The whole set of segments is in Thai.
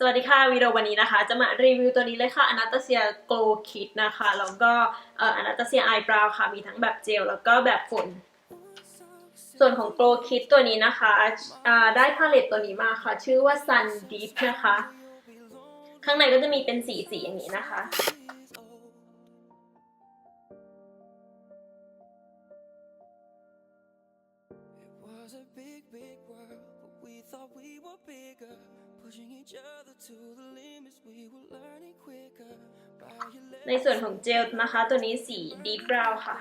สวัสดีค่ะวิดีโอวันนี้นะคะ จะมารีวิวตัวนี้เลยค่ะ Anastasia Glow Kit นะคะ แล้วก็อ่อ Anastasia Eyebrow ค่ะ มีทั้งแบบเจลแล้วก็แบบฝุ่น ส่วนของ Glow Kit ตัวนี้นะคะได้พาเลตตัวนี้มาค่ะ ชื่อว่า Sun Deep นะคะ ข้างในก็จะมีเป็นสีสีอย่างนี้นะคะ It was a big, big world, but we thought we were bigger. Pushing each other to the limits, we were learning quicker. By your ในส่วนของเจลนะคะ ตัวนี้สี Deep Brown ค่ะ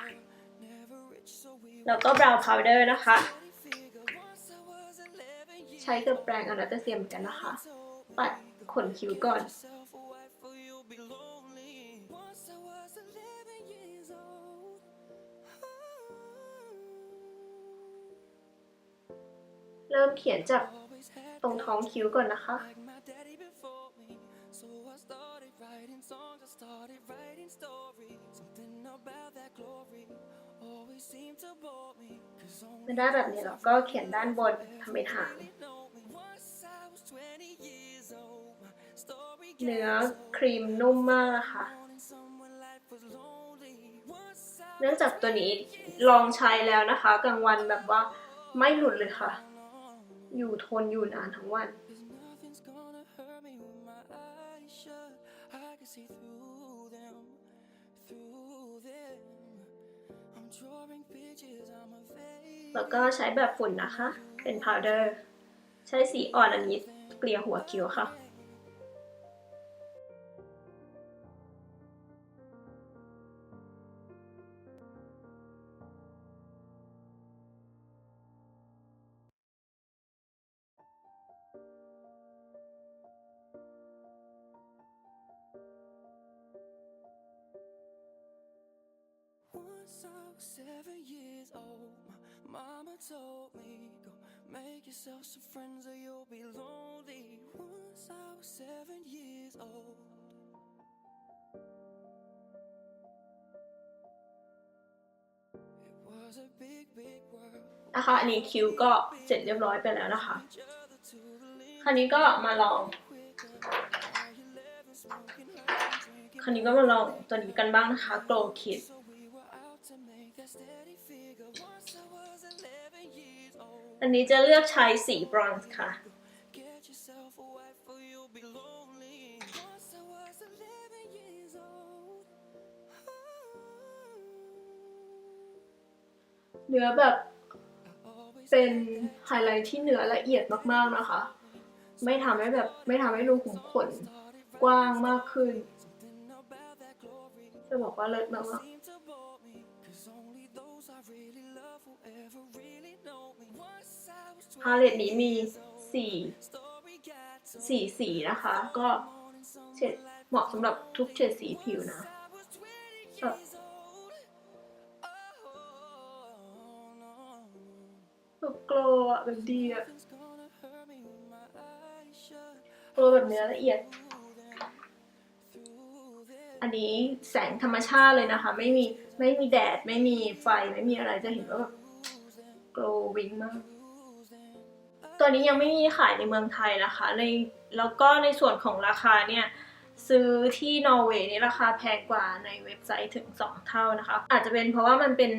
never rich, so we แล้วก็ Brown Powder นะคะ figure. Once I was 11 years ใช้กับแปรง Anastasia เหมือนกันนะคะ ปัดขนคิ้วก่อน yourself a wife, or you'll be lonely. Once I was 11 years old. เริ่มเขียนจาก Always had ตรงท้องคิ้วก่อนนะคะ มันได้แบบนี้แล้วก็เขียนด้านบนทำเป็นหางเนื้อครีมนุ่มมากค่ะเนื่องจากตัวนี้ลองใช้แล้วนะคะ กลางวันแบบว่าไม่หลุดเลยค่ะ อยู่ทนอยู่นานทั้งวัน แล้วก็ใช้แบบฝุ่นนะคะ เป็นพาวเดอร์ ใช้สีอ่อนอันนี้เกลี่ยหัวคิ้วค่ะ Once I was seven years old, my mama told me, Go make yourself some friends or you'll be lonely. Once I was seven years old. It was a big, big world. นะคะ อันนี้คิ้วก็เสร็จเรียบร้อยไปแล้วนะคะ Each other to the limit คราวนี้ก็มาลอง quicker. By 11, smoking, high, drinking. คราวนี้ก็มาลองตัวนี้กันบ้างนะคะ Glow Kit อันนี้จะเลือกใช้สีบรอนซ์ค่ะ เนื้อแบบเป็นไฮไลท์ที่เนื้อละเอียดมากๆนะคะ ไม่ทำให้แบบไม่ทำให้รูขุมขนกว้างมากขึ้น จะบอกว่าเลิศมากๆ พาเลตนี้มีสี่ story got to สี่สีนะคะ ก็เฉดเหมาะสำหรับทุกเฉดสีผิวนะ I was 20แบบ years old. Oh, no. แบบโกลว์อะแบบดีอะ Nothing's gonna hurt me with my eyes shut. โกลว์แบบเนื้อละเอียด Through them, อันนี้แสงธรรมชาติเลยนะคะ ไม่มีไม่มีแดดไม่มีไฟไม่มีอะไรจะเห็นว่าแบบโกลวิงมาก ตัวนี้ยังไม่มีขายในเมืองไทยนะคะในแล้วก็ในส่วนของราคาเนี่ยซื้อที่นอร์เวย์นี่ราคาแพงกว่าในเว็บไซต์ถึง 2 เท่านะคะ อาจจะเป็นเพราะว่ามันเป็น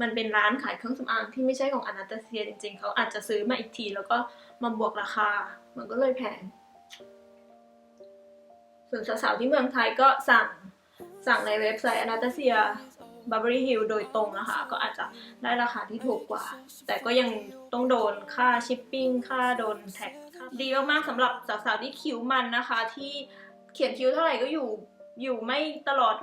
มันเป็นร้านขายเครื่องสำอางที่ไม่ใช่ของอนาตาเซียจริงๆ เขาอาจจะซื้อมาอีกที แล้วก็มาบวกราคา มันก็เลยแพง ส่วนสาวๆที่เมืองไทยก็สั่งสั่งในเว็บไซต์อนาตาเซียบ a ร์ b รี่ฮิลโดยตรงนะคะ ก็อาจจะได้ราคาที่ถูกกว่า แต่ก็ยังต้องโดนค่าชิปปิ้งค่าโดนแท็กดีมากๆสำหรับสาวๆที่คิ้วมันนะคะ ที่เขียนคิ้วเท่าไหร่ก็อยู่อยู่ไม่ตลอด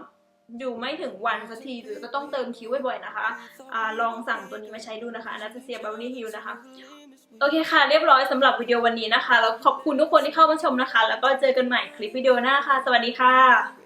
อยู่ไม่ถึงวันสักทีหรือก็ต้องเติมคิ้วบ่อยๆนะคะอ่าลองสั่งตัวนี้มาใช้ดูนะคะอนาตาเซียบ a ร์ b รี่ฮิลนะคะ โอเคค่ะ เรียบร้อยสำหรับวิดีโอวันนี้นะคะ แล้วขอบคุณทุกคนที่เข้ามาชมนะคะ แล้วก็เจอกันใหม่คลิปวิดีโอหน้าค่ะ สวัสดีค่ะ